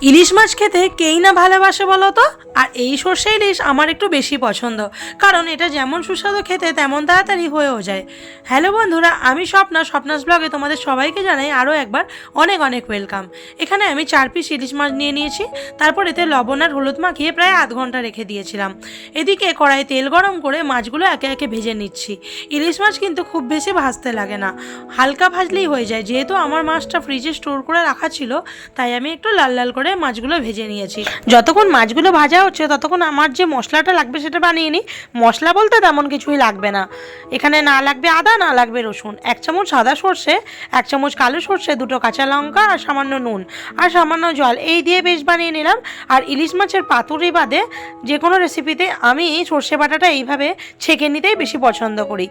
ইলিশ মাছ খেতে কেই না ভালোবাসে বলো তো? আর এই সর্ষে ইলিশ আমার একটু বেশি পছন্দ, কারণ এটা যেমন সুস্বাদু খেতে তেমন তাড়াতাড়ি হয়েও যায়। হ্যালো বন্ধুরা, আমি স্বপ্না, স্বপ্নাস ব্লগে তোমাদের সবাইকে জানাই আরও একবার অনেক অনেক ওয়েলকাম। এখানে আমি চার পিস ইলিশ মাছ নিয়ে নিয়েছি, তারপর এতে লবণ আর হলুদ মাখিয়ে প্রায় আধ ঘণ্টা রেখে দিয়েছিলাম। এদিকে কড়াই তেল গরম করে মাছগুলো একে একে ভেজে নিচ্ছি। ইলিশ মাছ কিন্তু খুব বেশি ভাজতে লাগে না, হালকা ভাজলেই হয়ে যায়। যেহেতু আমার মাছটা ফ্রিজে স্টোর করে রাখা ছিল, তাই আমি একটু লাল লাল করে মাছগুলো ভেজে নিয়েছি। যতক্ষণ মাছগুলো ভাজা হচ্ছে, ততক্ষণ আমার যে মশলাটা লাগবে সেটা বানিয়ে নিই। মশলা বলতে তেমন কিছুই লাগবে না। এখানে না লাগবে আদা, না লাগবে রসুন। এক চামচ সাদা সর্ষে, এক চামচ কালো সর্ষে, দুটো কাঁচা লঙ্কা আর সামান্য নুন। আর সামান্য জল। এই দিয়ে বেশ বানিয়ে নিলাম। আর ইলিশ মাছের পাতুরি বাদে যে কোনো রেসিপিতে আমি সর্ষে বাটাটা এইভাবে ছেঁকে নিতেই বেশি পছন্দ করি।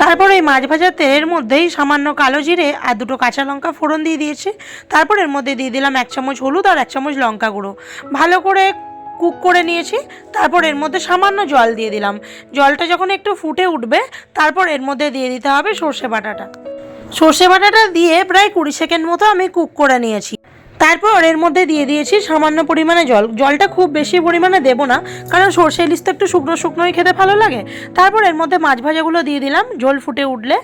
তারপর এই মাছ ভাজার তেলের মধ্যেই সামান্য কালো জিরে আর দুটো কাঁচা লঙ্কা ফোড়ন দিয়ে দিয়েছি। তারপর এর মধ্যে দিয়ে দিলাম এক চামচ হলুদ আর এক চামচ লঙ্কা গুঁড়ো। ভালো করে কুক করে নিয়েছি। তারপর এর মধ্যে সামান্য জল দিয়ে দিলাম। জলটা যখন একটু ফুটে উঠবে, তারপর এর মধ্যে দিয়ে দিতে হবে সর্ষে বাটাটা। সর্ষে বাটাটা দিয়ে প্রায় কুড়ি সেকেন্ড মতো আমি কুক করে নিয়েছি। তারপর এর মধ্যে দিয়ে দিয়েছি সামান্য পরিমাণে জল। জলটা খুব বেশি পরিমাণে দেবো না, কারণ সর্ষে ইলিশ তো একটু শুকনো শুকনোই খেতে ভালো লাগে। তারপর এর মধ্যে মাছ ভাজাগুলো দিয়ে দিলাম জল ফুটে উঠলে।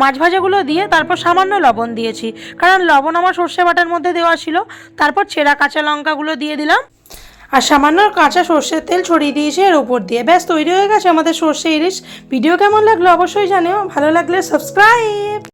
মাছ ভাজাগুলো দিয়ে তারপর সামান্য লবণ দিয়েছি, কারণ লবণ আমার সর্ষে বাটার মধ্যে দেওয়া ছিল। তারপর ছেঁড়া কাঁচা লঙ্কাগুলো দিয়ে দিলাম। আর সামান্য কাঁচা সর্ষের তেল ছড়িয়ে দিয়েছি এর উপর দিয়ে। ব্যাস, তৈরি হয়ে গেছে আমাদের সর্ষে ইলিশ। ভিডিও কেমন লাগল অবশ্যই জানিও, ভালো লাগলে সাবস্ক্রাইব!